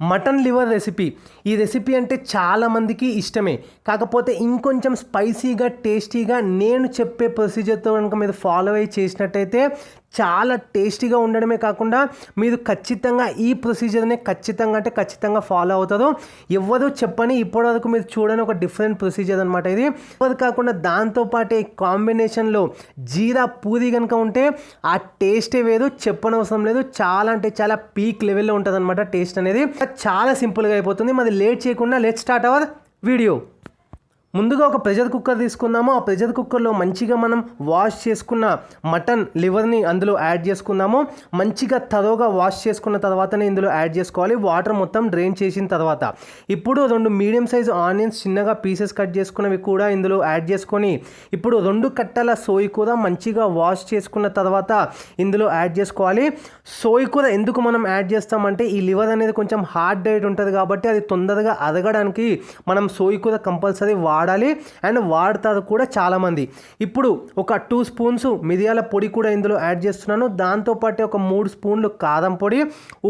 Mutton liver recipe. ఈ recipe అంటే చాలామందికి ఇష్టమే. కాకపోతే ఇంకొంచెం స్పైసీగా టేస్టీగా నేను చెప్పే ప్రొసీజర్తో కనుక మీరు ఫాలో అయ్యి చేసినట్టయితే చాలా టేస్టీగా ఉండడమే కాకుండా మీరు ఖచ్చితంగా ఈ ప్రొసీజర్ని ఖచ్చితంగా అంటే ఖచ్చితంగా ఫాలో అవుతారు. ఎవరు చెప్పని ఇప్పటివరకు మీరు చూడని ఒక డిఫరెంట్ ప్రొసీజర్ అనమాట ఇది. అది కాకుండా దాంతోపాటు కాంబినేషన్లో జీరా పూరి కనుక ఉంటే ఆ టేస్టే వేరు చెప్పనవసరం లేదు. చాలా అంటే చాలా పీక్ లెవెల్లో ఉంటుంది అనమాట టేస్ట్ అనేది. చాలా సింపుల్గా అయిపోతుంది. మరి లేట్ చేయకుండా లెట్ స్టార్ట్ అవర్ వీడియో ముందుగా ఒక ప్రెషర్ కుక్కర్ తీసుకుందాము. ఆ ప్రెషర్ కుక్కర్లో మంచిగా మనం వాష్ చేసుకున్న మటన్ లివర్ని అందులో యాడ్ చేసుకుందాము. మంచిగా తరోగా వాష్ చేసుకున్న తర్వాతనే ఇందులో యాడ్ చేసుకోవాలి. వాటర్ మొత్తం డ్రైన్ చేసిన తర్వాత. ఇప్పుడు రెండు మీడియం సైజు ఆనియన్స్ చిన్నగా పీసెస్ కట్ చేసుకున్నవి కూడా ఇందులో యాడ్ చేసుకొని ఇప్పుడు రెండు కట్టల సోయి కూర మంచిగా వాష్ చేసుకున్న తర్వాత ఇందులో యాడ్ చేసుకోవాలి. సోయి కూర ఎందుకు మనం యాడ్ చేస్తామంటే ఈ లివర్ అనేది కొంచెం హార్డ్ డైట్ ఉంటుంది కాబట్టి అది తొందరగా అరగడానికి మనం సోయి కూర కంపల్సరీ వా వాడాలి. అండ్ వాడతారు కూడా చాలామంది. ఇప్పుడు ఒక టూ స్పూన్స్ మిరియాల పొడి కూడా ఇందులో యాడ్ చేస్తున్నాను. దాంతోపాటు ఒక మూడు స్పూన్లు కారం పొడి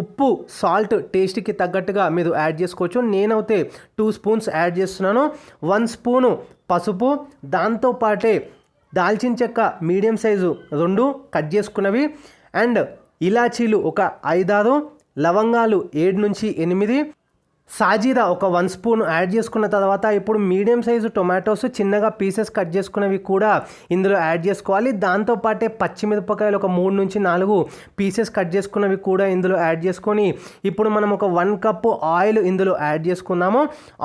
ఉప్పు సాల్ట్ టేస్ట్కి తగ్గట్టుగా మీరు యాడ్ చేసుకోవచ్చు. నేనైతే టూ స్పూన్స్ యాడ్ చేస్తున్నాను. వన్ స్పూను పసుపు దాంతోపాటే దాల్చిన చెక్క మీడియం సైజు రెండు కట్ చేసుకున్నవి. అండ్ ఇలాచీలు ఒక ఐదారు లవంగాలు ఏడు నుంచి ఎనిమిది సాజీరా ఒక వన్ స్పూన్ యాడ్ చేసుకున్న తర్వాత ఇప్పుడు మీడియం సైజు టొమాటోస్ చిన్నగా పీసెస్ కట్ చేసుకున్నవి కూడా ఇందులో యాడ్ చేసుకోవాలి. దాంతోపాటే పచ్చిమిరపకాయలు ఒక మూడు నుంచి నాలుగు పీసెస్ కట్ చేసుకున్నవి కూడా ఇందులో యాడ్ చేసుకొని ఇప్పుడు మనం ఒక వన్ కప్పు ఆయిల్ ఇందులో యాడ్ చేసుకున్నాము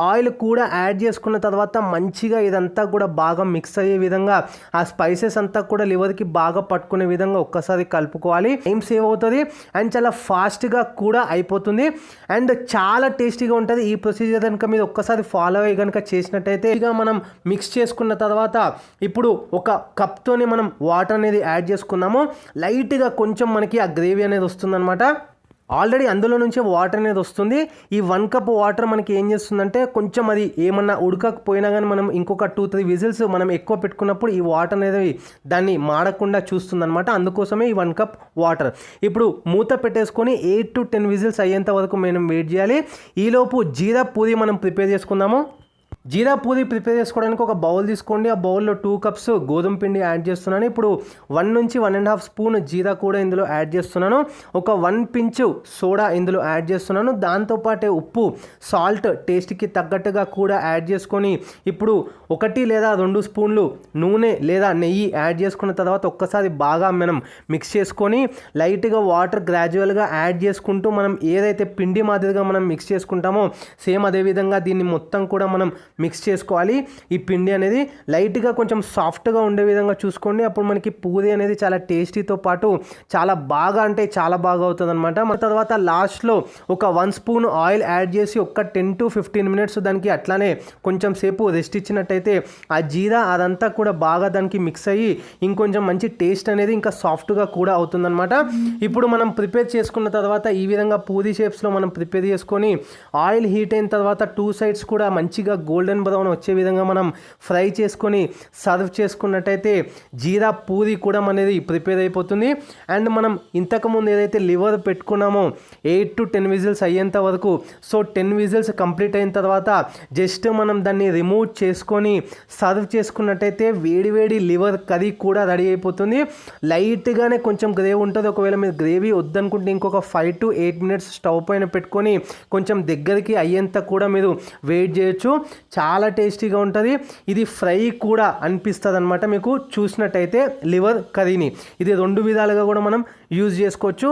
ఆయిల్ కూడా యాడ్ చేసుకున్న తర్వాత మంచిగా ఇదంతా కూడా బాగా మిక్స్ అయ్యే విధంగా ఆ స్పైసెస్ అంతా కూడా లివర్కి బాగా పట్టుకునే విధంగా ఒక్కసారి కలుపుకోవాలి. టైం సేవ్ అవుతుంది అండ్ చాలా ఫాస్ట్గా కూడా అయిపోతుంది. అండ్ చాలా టేస్టీగా ఉంటుంది. ఈ ప్రొసీజర్ కనుక మీరు ఒక్కసారి ఫాలో అయ్యి కనుక చేసినట్టయితే ఇక మనం మిక్స్ చేసుకున్న తర్వాత ఇప్పుడు ఒక కప్తోని మనం వాటర్ అనేది యాడ్ చేసుకున్నాము. లైట్గా కొంచెం మనకి ఆ గ్రేవీ అనేది వస్తుందన్నమాట. ఆల్రెడీ అందులో నుంచే వాటర్ అనేది వస్తుంది. ఈ వన్ కప్ వాటర్ మనకి ఏం చేస్తుందంటే కొంచెం అది ఏమన్నా ఉడకకపోయినా కానీ మనం ఇంకొక టూ త్రీ విజిల్స్ మనం ఎక్కువ పెట్టుకున్నప్పుడు ఈ వాటర్ అనేది దాన్ని మాడకుండా చూస్తుంది అనమాట అందుకోసమే ఈ వన్ కప్ వాటర్. ఇప్పుడు మూత పెట్టేసుకొని ఎయిట్ టు టెన్ విజిల్స్ అయ్యేంత వరకు మనం వెయిట్ చేయాలి. ఈలోపు జీరా పూరి మనం ప్రిపేర్ చేసుకుందాము. జీరా పూరి ప్రిపేర్ చేసుకోవడానికి ఒక బౌల్ తీసుకోండి. ఆ బౌల్లో టూ కప్స్ గోధుమ పిండి యాడ్ చేస్తున్నాను. ఇప్పుడు వన్ నుంచి వన్ అండ్ హాఫ్ స్పూన్ జీరా కూడా ఇందులో యాడ్ చేస్తున్నాను. ఒక వన్ పించ్ సోడా ఇందులో యాడ్ చేస్తున్నాను. దాంతోపాటే ఉప్పు సాల్ట్ టేస్ట్కి తగ్గట్టుగా కూడా యాడ్ చేసుకొని ఇప్పుడు ఒకటి లేదా రెండు స్పూన్లు నూనె లేదా నెయ్యి యాడ్ చేసుకున్న తర్వాత ఒక్కసారి బాగా మనం మిక్స్ చేసుకొని లైట్గా వాటర్ గ్రాడ్యువల్గా యాడ్ చేసుకుంటూ మనం ఏదైతే పిండి మాదిరిగా మనం మిక్స్ చేసుకుంటామో సేమ్ అదేవిధంగా దీన్ని మొత్తం కూడా మనం మిక్స్ చేసుకోవాలి. ఈ పిండి అనేది లైట్గా కొంచెం సాఫ్ట్గా ఉండే విధంగా చూసుకోండి. అప్పుడు మనకి పూరి అనేది చాలా టేస్టీతో పాటు చాలా బాగా అంటే చాలా బాగా అవుతుంది అనమాట మన తర్వాత లాస్ట్లో ఒక వన్ స్పూన్ ఆయిల్ యాడ్ చేసి ఒక టెన్ టు ఫిఫ్టీన్ మినిట్స్ దానికి అట్లానే కొంచెం సేపు రెస్ట్ ఇచ్చినట్టయితే ఆ జీరా అదంతా కూడా బాగా దానికి మిక్స్ అయ్యి ఇంకొంచెం మంచి టేస్ట్ అనేది ఇంకా సాఫ్ట్గా కూడా అవుతుందన్నమాట. ఇప్పుడు మనం ప్రిపేర్ చేసుకున్న తర్వాత ఈ విధంగా పూరి షేప్స్లో మనం ప్రిపేర్ చేసుకొని ఆయిల్ హీట్ అయిన తర్వాత టూ సైడ్స్ కూడా మంచిగా గోల్డ్ గోల్డెన్ బ్రౌన్ వచ్చే విధంగా మనం ఫ్రై చేసుకొని సర్వ్ చేసుకున్నట్టయితే జీరా పూరి కూడా అనేది ప్రిపేర్ అయిపోతుంది. అండ్ మనం ఇంతకుముందు ఏదైతే లివర్ పెట్టుకున్నామో ఎయిట్ టు టెన్ విజిల్స్ అయ్యేంత వరకు సో టెన్ విజిల్స్ కంప్లీట్ అయిన తర్వాత జస్ట్ మనం దాన్ని రిమూవ్ చేసుకొని సర్వ్ చేసుకున్నట్టయితే వేడివేడి లివర్ కర్రీ కూడా రెడీ అయిపోతుంది. లైట్గానే కొంచెం గ్రేవీ ఉంటుంది. ఒకవేళ మీరు గ్రేవీ వద్దనుకుంటే ఇంకొక five to eight minutes stove పైన పెట్టుకొని కొంచెం దగ్గరికి అయ్యేంత కూడా మీరు వెయిట్ చేయొచ్చు. చాలా టేస్టీగా ఉంటుంది. ఇది ఫ్రై కూడా అనిపిస్తుంది అనమాట మీకు. చూసినట్టయితే లివర్ కర్రీని. ఇది రెండు విధాలుగా కూడా మనం యూజ్ చేసుకోవచ్చు.